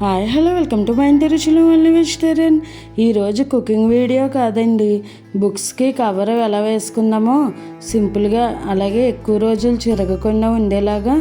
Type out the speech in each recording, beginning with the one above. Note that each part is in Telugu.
Hi hello welcome to my ఇంటి రుచులు మళ్ళీ వెజిటేరియన్. ఈరోజు కుకింగ్ వీడియో కాదండి. బుక్స్కి కవర్ ఎలా వేసుకుందామో సింపుల్గా అలాగే ఎక్కువ రోజులు చిరగకుండా ఉండేలాగా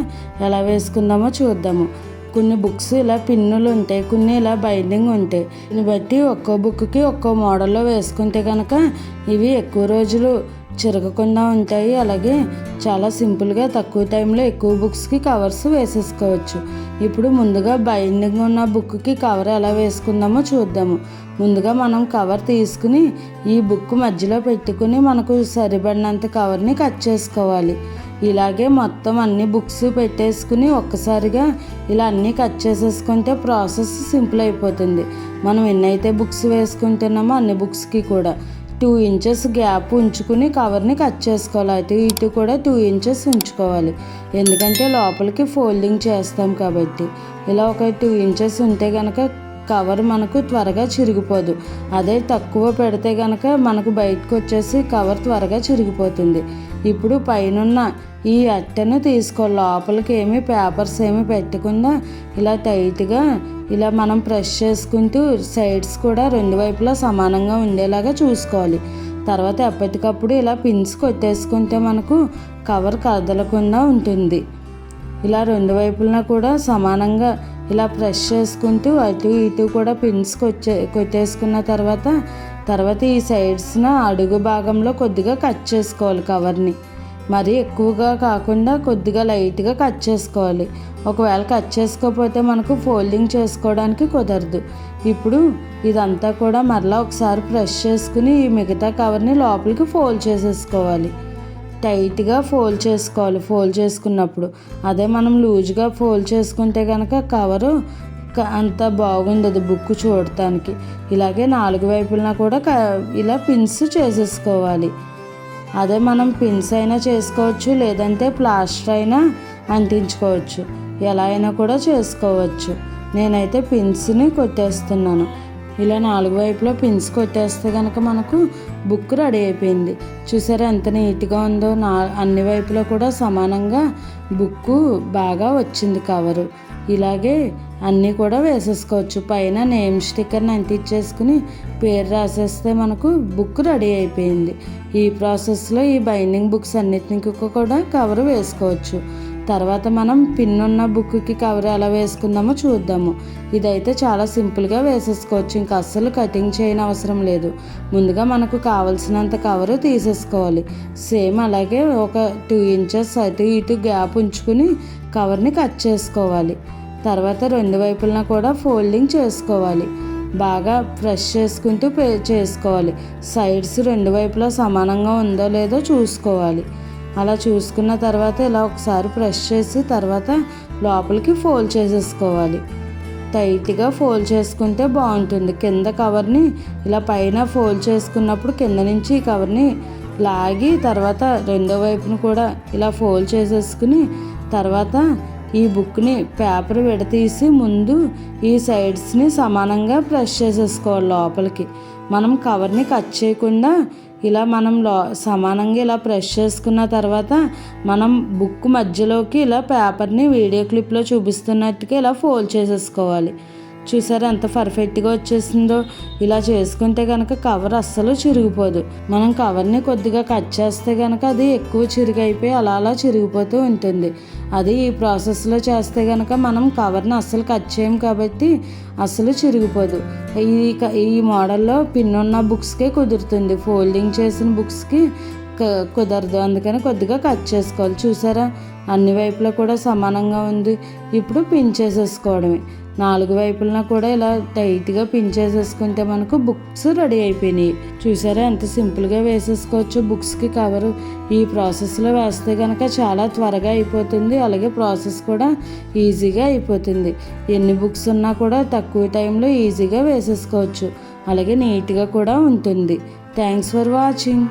ఎలా వేసుకుందామో చూద్దాము. కొన్ని బుక్స్ ఇలా పిన్నులు ఉంటాయి కొన్ని ఇలా బైండింగ్ ఉంటాయి. దీన్ని బట్టి ఒక్కో బుక్కి ఒక్కో మోడల్లో వేసుకుంటే కనుక ఇవి ఎక్కువ రోజులు చిరగకుండా ఉంటాయి. అలాగే చాలా సింపుల్గా తక్కువ టైంలో ఎక్కువ బుక్స్కి కవర్స్ వేసేసుకోవచ్చు. ఇప్పుడు ముందుగా బైండింగ్ ఉన్న బుక్కి కవర్ ఎలా వేసుకుందామో చూద్దాము. ముందుగా మనం కవర్ తీసుకుని ఈ బుక్ మధ్యలో పెట్టుకుని మనకు సరిపడినంత కవర్ని కట్ చేసుకోవాలి. ఇలాగే మొత్తం అన్ని బుక్స్ పెట్టేసుకుని ఒక్కసారిగా ఇలా అన్నీ కట్ చేసేసుకుంటే ప్రాసెస్ సింపుల్ అయిపోతుంది. మనం ఎన్నైతే బుక్స్ వేసుకుంటున్నామో అన్ని బుక్స్కి కూడా. టూ ఇంచెస్ గ్యాప్ ఉంచుకుని కవర్ని కట్ చేసుకోవాలి. అటు ఇటు కూడా టూ ఇంచెస్ ఉంచుకోవాలి. ఎందుకంటే లోపలికి ఫోల్డింగ్ చేస్తాం కాబట్టి. ఇలా ఒక టూ ఇంచెస్ ఉంటే కనుక కవర్ మనకు త్వరగా చిరిగిపోదు. అదే తక్కువ పెడితే కనుక మనకు బయటకు వచ్చేసి కవర్ త్వరగా చిరిగిపోతుంది. ఇప్పుడు పైనున్న ఈ అట్టను తీసుకో. లోపలికి ఏమి పేపర్స్ ఏమి పెట్టకుండా ఇలా టైట్గా ఇలా మనం ప్రెస్ చేసుకుంటూ సైడ్స్ కూడా రెండు వైపులా సమానంగా ఉండేలాగా చూసుకోవాలి. తర్వాత ఎప్పటికప్పుడు ఇలా పిన్స్ కొట్టేసుకుంటే మనకు కవర్ కదలకుండా ఉంటుంది. ఇలా రెండు వైపులా కూడా సమానంగా ఇలా ప్రెష్ చేసుకుంటూ అటు ఇటు కూడా పిన్స్ కొచ్చే కొట్టేసుకున్న తర్వాత తర్వాత ఈ సైడ్స్న అడుగు భాగంలో కొద్దిగా కట్ చేసుకోవాలి కవర్ని మరి ఎక్కువగా కాకుండా కొద్దిగా లైట్గా కట్ చేసుకోవాలి. ఒకవేళ కట్ చేసుకోకపోతే మనకు ఫోల్డింగ్ చేసుకోవడానికి కుదరదు. ఇప్పుడు ఇదంతా కూడా మరలా ఒకసారి ప్రెష్ చేసుకుని ఈ మిగతా కవర్ని లోపలికి ఫోల్డ్ చేసేసుకోవాలి. టైట్గా ఫోల్డ్ చేసుకోవాలి. ఫోల్డ్ చేసుకున్నప్పుడు. అదే మనం లూజ్గా ఫోల్డ్ చేసుకుంటే కనుక కవరు అంత బాగుండదు బుక్ చూడటానికి. ఇలాగే నాలుగు వైపులన కూడా ఇలా పిన్స్ చేసేసుకోవాలి. అదే మనం పిన్స్ అయినా చేసుకోవచ్చు లేదంటే ప్లాస్టర్ అయినా అంటించుకోవచ్చు. ఎలా అయినా కూడా చేసుకోవచ్చు. నేనైతే పిన్స్ని కొట్టేస్తున్నాను. ఇలా నాలుగు వైపులో పిన్స్ కొట్టేస్తే కనుక మనకు బుక్ రెడీ అయిపోయింది. చూసారా ఎంత నీట్గా ఉందో? నా అన్ని వైపులో కూడా సమానంగా బుక్కు బాగా వచ్చింది కవరు. ఇలాగే అన్నీ కూడా వేసేసుకోవచ్చు. పైన నేమ్ స్టిక్కర్ని అంటించేసుకుని పేరు రాసేస్తే మనకు బుక్ రెడీ అయిపోయింది. ఈ ప్రాసెస్లో ఈ బైండింగ్ బుక్స్ అన్నిటికీ కూడా కవర్ వేసుకోవచ్చు. తర్వాత మనం పిన్ ఉన్న బుక్కి కవర్ ఎలా వేసుకుందామో చూద్దాము. ఇదైతే చాలా సింపుల్గా వేసేసుకోవచ్చు. ఇంకా అస్సలు కటింగ్ చేయని అవసరం లేదు. ముందుగా మనకు కావలసినంత కవర్ తీసేసుకోవాలి. సేమ్ అలాగే ఒక టూ ఇంచెస్ అటు ఇటు గ్యాప్ ఉంచుకుని కవర్ని కట్ చేసుకోవాలి. తర్వాత రెండు వైపులన కూడా ఫోల్డింగ్ చేసుకోవాలి. బాగా ప్రెస్ చేసుకుంటూ పే చేసుకోవాలి. సైడ్స్ రెండు వైపులా సమానంగా ఉందో లేదో చూసుకోవాలి. అలా చూసుకున్న తర్వాత ఇలా ఒకసారి ప్రెస్ చేసి తర్వాత లోపలికి ఫోల్డ్ చేసేసుకోవాలి. టైట్గా ఫోల్డ్ చేసుకుంటే బాగుంటుంది. కింద కవర్ని ఇలా పైన ఫోల్డ్ చేసుకున్నప్పుడు కింద నుంచి ఈ కవర్ని లాగి తర్వాత రెండో వైపును కూడా ఇలా ఫోల్డ్ చేసేసుకుని తర్వాత ఈ బుక్ని పేపర్ విడతీసి ముందు ఈ సైడ్స్ని సమానంగా ప్రెస్ చేసేసుకోవాలి లోపలికి. మనం కవర్ని కట్ చేయకుండా ఇలా మనం లో సమానంగా ఇలా ప్రెస్ చేసుకున్న తర్వాత మనం బుక్ మధ్యలోకి ఇలా పేపర్ని వీడియో క్లిప్లో చూపిస్తున్నట్టుగా ఇలా ఫోల్డ్ చేసేసుకోవాలి. చూసారా ఎంత పర్ఫెక్ట్గా వచ్చేసిందో. ఇలా చేసుకుంటే కనుక కవర్ అస్సలు చిరిగిపోదు. మనం కవర్ని కొద్దిగా కట్ చేస్తే కనుక అది ఎక్కువ చిరిగైపోయి అలా అలా చిరిగిపోతూ ఉంటుంది. అది ఈ ప్రాసెస్లో చేస్తే కనుక మనం కవర్ని అస్సలు కట్ చేయం కాబట్టి అస్సలు చిరిగిపోదు. ఈ ఈ మోడల్లో పిన్ ఉన్న బుక్స్కే కుదురుతుంది. ఫోల్డింగ్ చేసిన బుక్స్కి కుదరదు. అందుకని కొద్దిగా కట్ చేసుకోవాలి. చూసారా? అన్ని వైపులా కూడా సమానంగా ఉంది. ఇప్పుడు పిన్ చేసేసుకోవడమే. నాలుగు వైపులన కూడా ఇలా టైట్గా పిన్ చేసేసుకుంటే మనకు బుక్స్ రెడీ అయిపోయినాయి. చూసారా? ఎంత సింపుల్గా వేసేసుకోవచ్చు బుక్స్కి కవరు ఈ ప్రాసెస్లో వేస్తే కనుక చాలా త్వరగా అయిపోతుంది. అలాగే ప్రాసెస్ కూడా ఈజీగా అయిపోతుంది. ఎన్ని బుక్స్ ఉన్నా కూడా తక్కువ టైంలో ఈజీగా వేసేసుకోవచ్చు. అలాగే నీట్గా కూడా ఉంటుంది. Thanks for watching